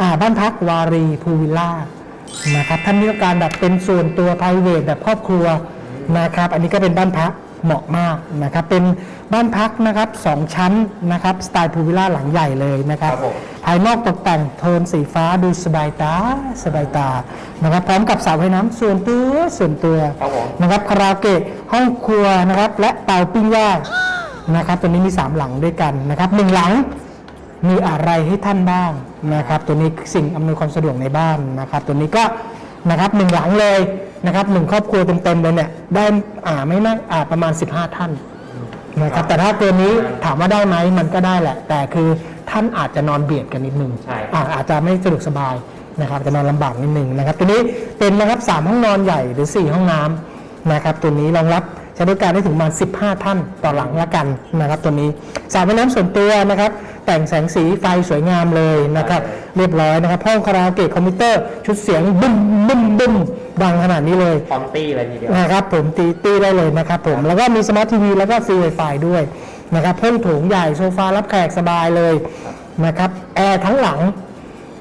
อ่าบ้านพักวารีภูวิลล่านะครับท่านมีการแบบเป็นส่วนตัว p r i v a t แบบครอบครัวนะครับ อันนี้ก็เป็นบ้านพักเหมาะมากนะครับ เป็นบ้านพักนะครับสองชั้นนะครับสไตล์ภูวิลล่าหลังใหญ่เลยนะครับครับผมภายนอกตกแต่งโทนสีฟ้าดูสบายตาสบายตานะครับพร้อมกับสระว่ายน้ำส่วนตัวส่วนตัวครับผมนะครับคาราโอเกะห้องครัวนะครับและเตาปิ้งย่างนะครับตัวนี้มี 3 หลังด้วยกันนะครับหนึ่งหลัง มีอะไรให้ท่านบ้างนะครับ ตัวนี้สิ่งอำนวยความสะดวกในบ้านนะครับ ตัวนี้ก็นะครับหนึ่งหลังเลยนะครับหนึ่งครอบครัวเต็มๆเลยเนี่ยได้อ่าไม่มากอ่าประมาณ 15 ท่านนะครับแต่ถ้าตัวนี้ถามว่าได้ไหมมันก็ได้แหละ แต่คือท่านอาจจะนอนเบียดกันนิดนึงใช่อ่าอาจจะไม่สะดวกสบายนะครับจะนอนลำบากนิดนึงนะครับ ตัวนี้เป็นนะครับสามห้องนอนใหญ่หรือ 4 ห้องน้ำนะครับ ตัวนี้รองรับใช้บริการได้ถึงประมาณ15 ท่านต่อหลังละกันนะครับ ตัวนี้สระว่ายน้ำส่วนตัวนะครับ แต่งแสงสีไฟสวยงามเลยนะครับ เรียบร้อยนะครับห้องคาราโอเกะคอมพิวเตอร์ชุดเสียงบึ้มบึ้มบึ้มดังขนาดนี้เลยพร้อมตี้เลยทีเดียวนะครับผมตีตีได้เลยนะครับผมแล้วก็มีสมาร์ททีวีแล้วก็ฟรี Wi-Fi ด้วยนะครับห้องโถงใหญ่โซฟารับแขกสบายเลยนะครับแอร์ทั้งหลัง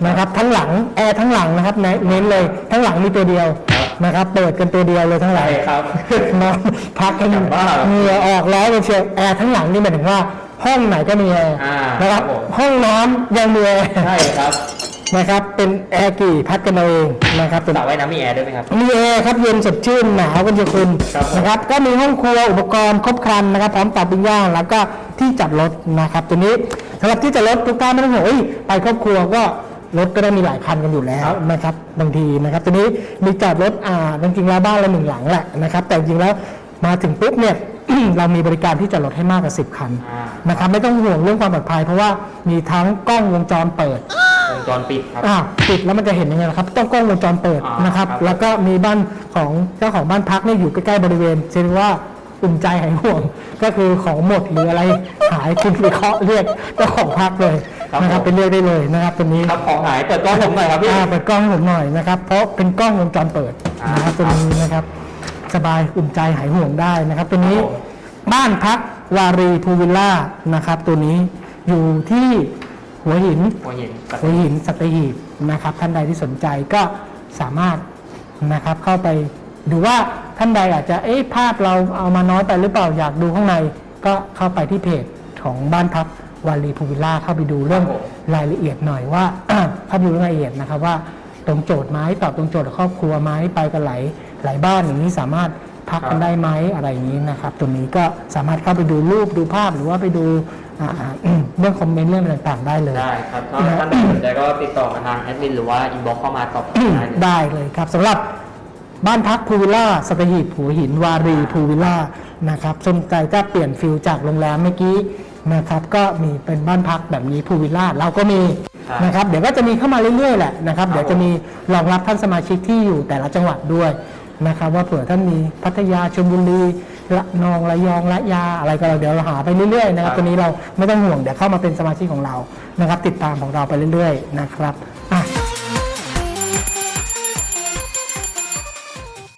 นะครับทั้งหลังแอร์ทั้งหลังนะครับเน้นเน้นเลยทั้งหลังมีตัวเดียวนะครับเปิดกันตัวเดียวเลยทั้งหลังใช่ครับนอนพักกันอย่างบ้าเหงื่อออกแล้วเป็นเชียวแอร์ทั้งหลังนี่หมายถึงว่า ห้องไหนก็มีแอร์อ่านะครับ ครับผม ห้องน้ำยังมีแอร์ใช่ครับนะครับ เป็นแอร์กี่พัดกันเอาเองนะครับสระว่ายน้ำมีแอร์ด้วยไหมครับ มีแอร์ครับเย็นสดชื่นหนาวกันเชียวคุณครับผมนะครับ ก็มีห้องครัวอุปกรณ์ครบครันนะครับ พร้อมเตาปิ้งย่างแล้วก็ที่จัดรถนะครับ ตัวนี้สำหรับที่จัดรถทุกท่านไม่ต้องห่วงเอ้ยไปครอบครัวก็รถก็ได้มีหลายคันกันอยู่แล้วนะครับบางทีนะครับ ตัวนี้มีจอดรถอ่าจริงๆแล้วบ้านละหนึ่งหลังแหละนะครับ แต่จริงๆแล้วมาถึงปุ๊บเนี่ย เรามีบริการที่จอดรถให้มากกว่า10 คันอ่านะครับไม่ต้องห่วงเรื่องความปลอดภัย เพราะว่ามีทั้งกล้องวงจรเปิดวงจรปิดครับอ่าปิดแล้วมันจะเห็นยังไงล่ะครับ ต้องกล้องวงจรเปิดอ่านนะครับครับ แล้วก็มีบ้านของเจ้าของบ้านพักเนี่ยอยู่ใกล้ๆบริเวณเช่นว่าอุ่นใจหายห่วงก็คือของหมดหรืออะไรหายคุณไปเคาะเรียกเจ้าของพักเลยนะครับเป็นเรียกได้เลยนะครับตัวนี้ครับของหายเปิดกล้องผมหน่อยครับพี่อ่าเปิดกล้องให้ผมหน่อยนะครับเพราะเป็นกล้องวงจรเปิดอ่านนะครับตัวนี้นะครับ สบายอุ่นใจหายห่วงได้นะครับ ตัวนี้ครับผมบ้านพักวารีพูวิลล่านะครับ ตัวนี้อยู่ที่หัวหินหัวหินสัตหัวหินสัตหีบนะครับ ท่านใดที่สนใจก็สามารถนะครับเข้าไปดูว่าท่านใดอาจจะเอ๊ะภาพเราเอามาน้อยไปหรือเปล่าอยากดูข้างในก็เข้าไปที่เพจของบ้านพักวารีพูวิลล่าเข้าไปดูเรื่องรายละเอียดหน่อยว่าเข้าไปดูเรื่องรายละเอียดนะครับว่าตรงโจทย์ไหมตอบตรงโจทย์กับครอบครัวไหมไปกันหลาย หลายบ้านอย่างนี้สามารถพักกันได้ไหมอะไรอย่างนี้นะครับ ตัวนี้ก็สามารถเข้าไปดูรูปดูภาพหรือว่าไปดูอ่าอืมเรื่องคอมเมนต์เรื่องอะไรต่างๆได้เลย ได้ครับถ้าท่านใดสนใจก็ติดต่อมาทางแอดมินหรือว่าอินบ็อกเข้ามาตอบได้เลยได้เลยครับสำหรับบ้านพักพูวิลล่าสตหีบหัวหินวารีพูวิลล่านะครับสนใจจะเปลี่ยนฟิลจากโรงแรมเมื่อกี้นะครับ ก็มีเป็นบ้านพักแบบนี้พูวิลล่าเราก็มีครับนะครับ เดี๋ยวก็จะมีเข้ามาเรื่อยๆแหละนะครับครับ เดี๋ยวจะมีรองรับท่านสมาชิกที่อยู่แต่ละจังหวัดด้วย นะครับว่าเผื่อท่านมีพัทยาชลบุรีระนองระยองระยาอะไรก็เราเดี๋ยวเราหาไปเรื่อยๆนะครับตัวนี้เราไม่ต้องห่วงเดี๋ยวเข้ามาเป็นสมาชิกของเรานะครับ ติดตามของเราไปเรื่อยๆนะครับ